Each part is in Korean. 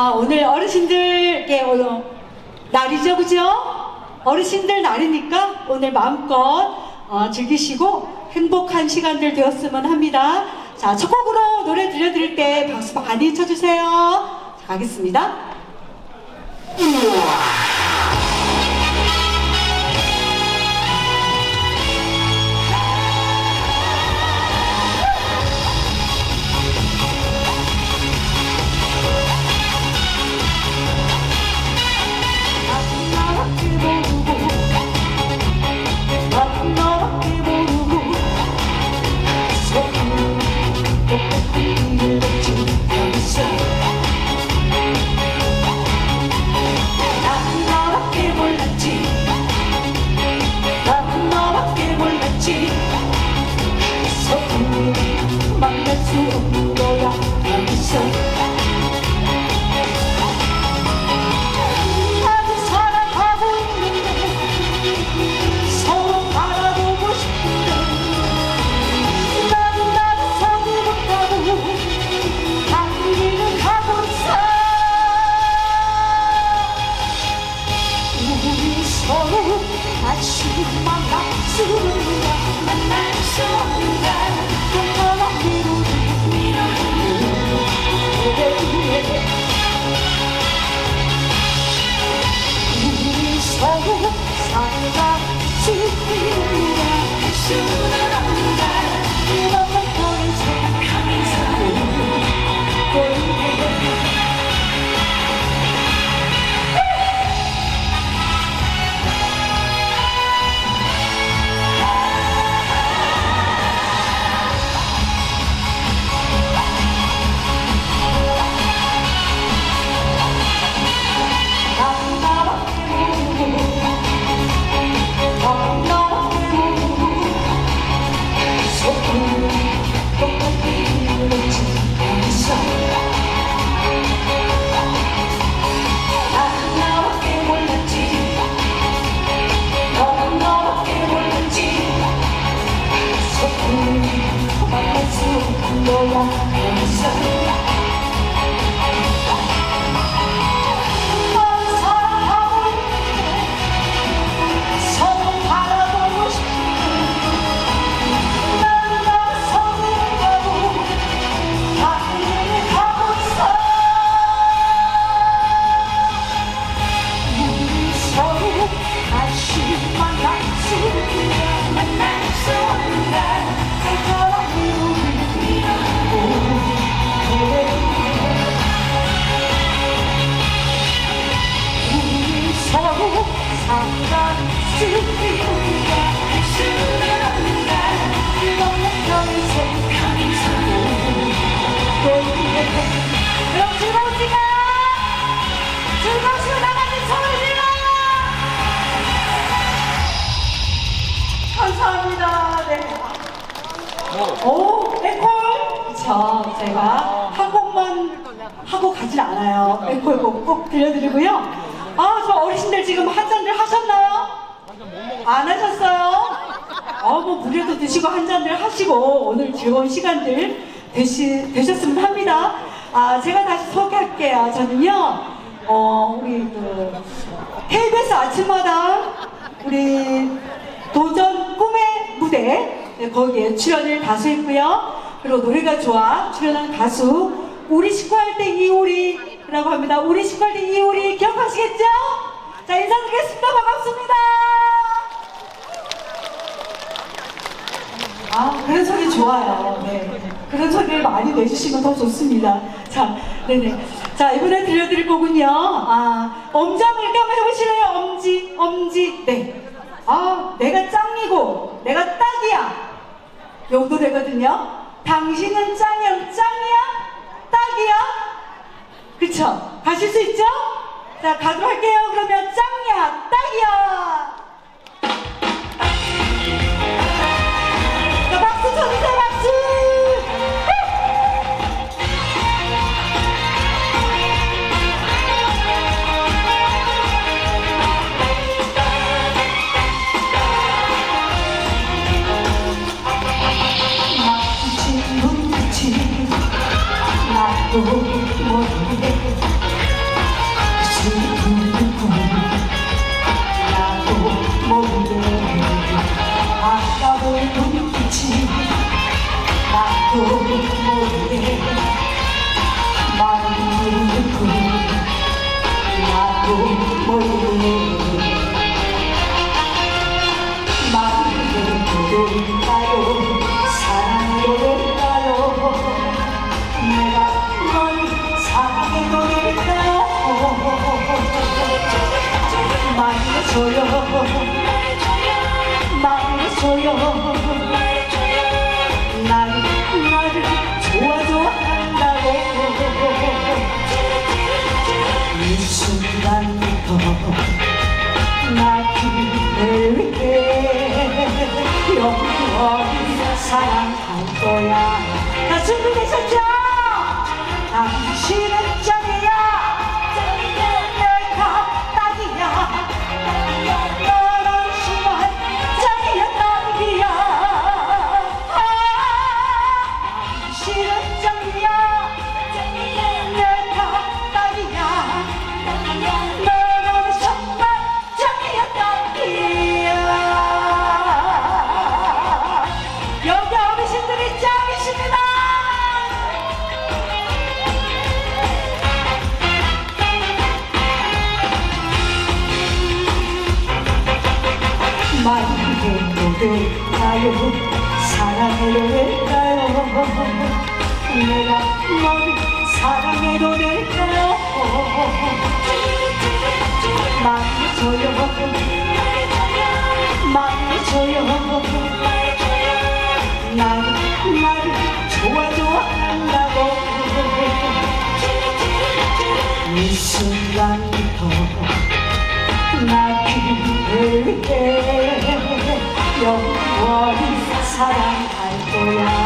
아, 오늘 어르신들께 오늘 날이죠, 그죠? 어르신들 날이니까 오늘 마음껏 어, 즐기시고 행복한 시간들 되었으면 합니다. 자, 첫 곡으로 노래 들려드릴 때 박수 많이 쳐주세요. 자, 가겠습니다. 속으 서로 할 수는 없 여러분 즐거우신가요? 즐거우시면 나가는 소리 질러 감사합니다 네. 오, 앵콜! 그쵸. 제가 한 곡만 하고 가진 않아요. 앵콜곡 꼭 들려드리고요. 아, 저 어르신들 지금 한 잔들 하셨나요? 안 하셨어요? 어, 뭐, 물에도 드시고 한 잔들 하시고, 오늘 즐거운 시간들 되시, 되셨으면 합니다. 아, 제가 다시 소개할게요. 저는요, 어, 우리 그, KBS 아침마당, 우리 도전 꿈의 무대 네, 거기에 출연을 다수 했고요. 그리고 노래가 좋아 출연한 가수 우리 식구 할 때 이효리라고 합니다. 우리 식구 할 때 이효리 기억하시겠죠? 자 인사드리겠습니다. 반갑습니다. 아 그런 소리 좋아요. 네 그런 소리를 많이 내주시면 더 좋습니다. 자 네네 자 이번에 들려드릴 곡은요. 아 이렇게 한번 해보실래요? 엄지 엄지 네. 아, 내가 짱이고, 내가 딱이야. 용도 되거든요. 당신은 짱이야, 짱이야? 딱이야? 그쵸? 가실 수 있죠? 자, 가도록 할게요. 그러면 짱 말해줘요 말해 될까요. 사랑해도 될까요? 내가 널 사랑해도 될까요? 말해줘요. 말해줘요. 나를 나를 좋아줘 한다고. 이 순간부터 나 그대에게 영원히 사랑할 거야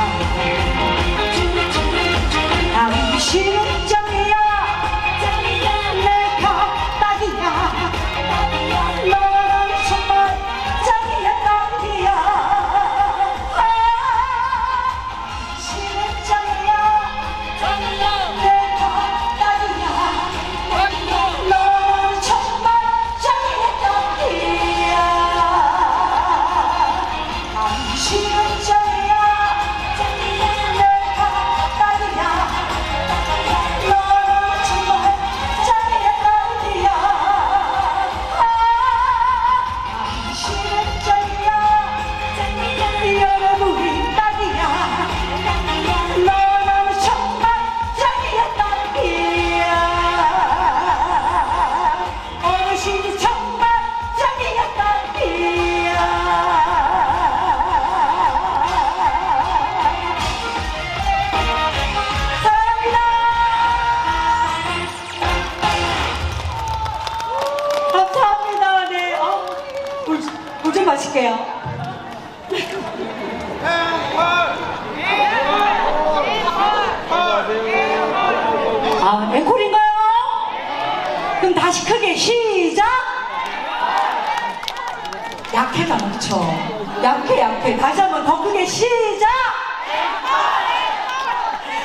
마실게요? 아 앵콜인가요? 그럼 다시 크게 시작! 약해가 넘쳐 약해 약해. 다시 한번 더 크게 시작!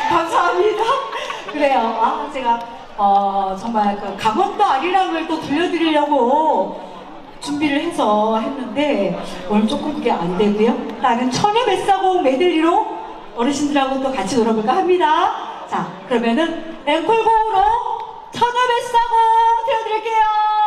감사합니다. 그래요. 아 제가 어 정말 그 강원도 아리랑을 또 들려드리려고 준비를 해서 했는데 오늘 조금 그게 안 되고요. 나는 처녀 뱃사공 메들리로 어르신들하고 또 같이 놀아볼까 합니다. 자 그러면은 앵콜곡으로 처녀 뱃사공 들려드릴게요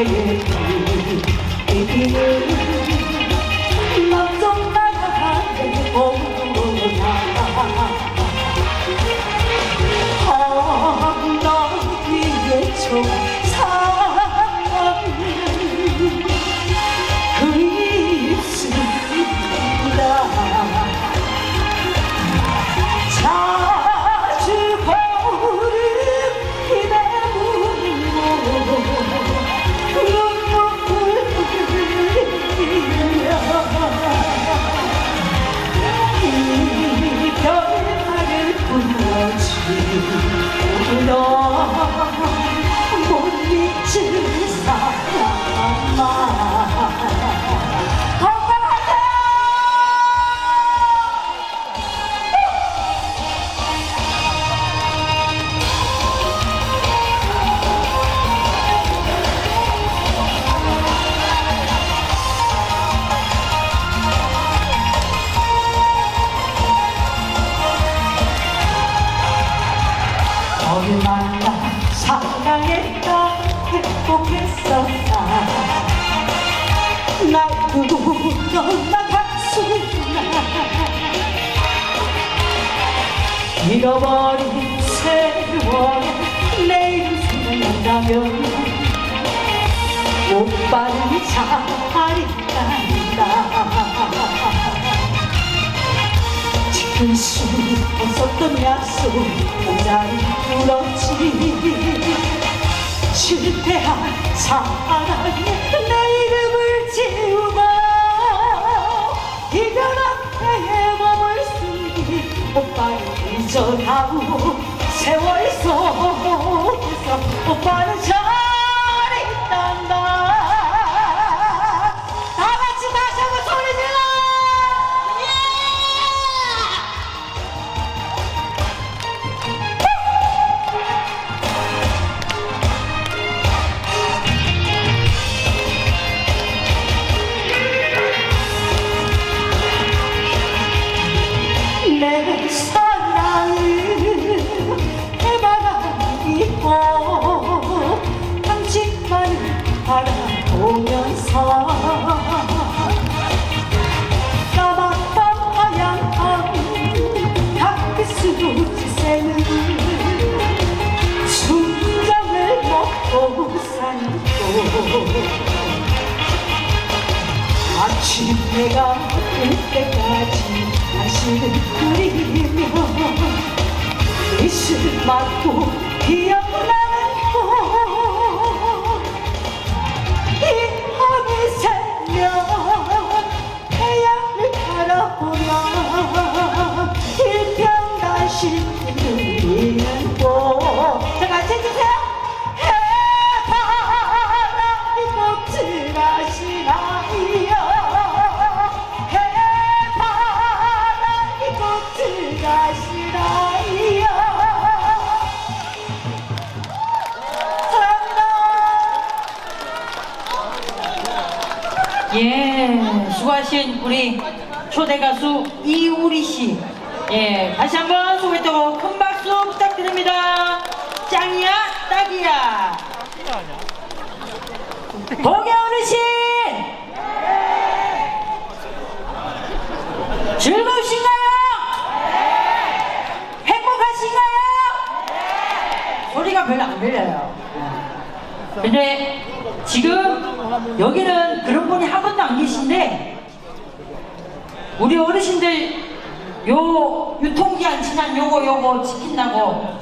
어 잃어버린 세월 내일 생각난다면 오빠는 잘 있단다. 지킬 수 없었던 약속 혼자리 울었지. 실패한 사랑에 내 이름을 지우고 이별 오빠를 잊어다오 세월 속에서 오빠는 잘 해가 뜰 때까지 당신을 그리며 이슬 맞고 기억나는 밤이 새면 태양을 바라보며 일평다시 그리는 곳자 같이 해주세요 수고하신 우리 초대 가수 이우리 씨. 예, 다시 한번 소개되고 큰 박수 부탁드립니다. 짱이야, 딱이야. 고개 어르신! 즐거우신가요? 행복하신가요? 소리가 별로 안 들려요. 근데 지금 여기는 그런 분이 한 분도 안 계신데 우리 어르신들 요 유통기한 지난 요거 요거 지킨다고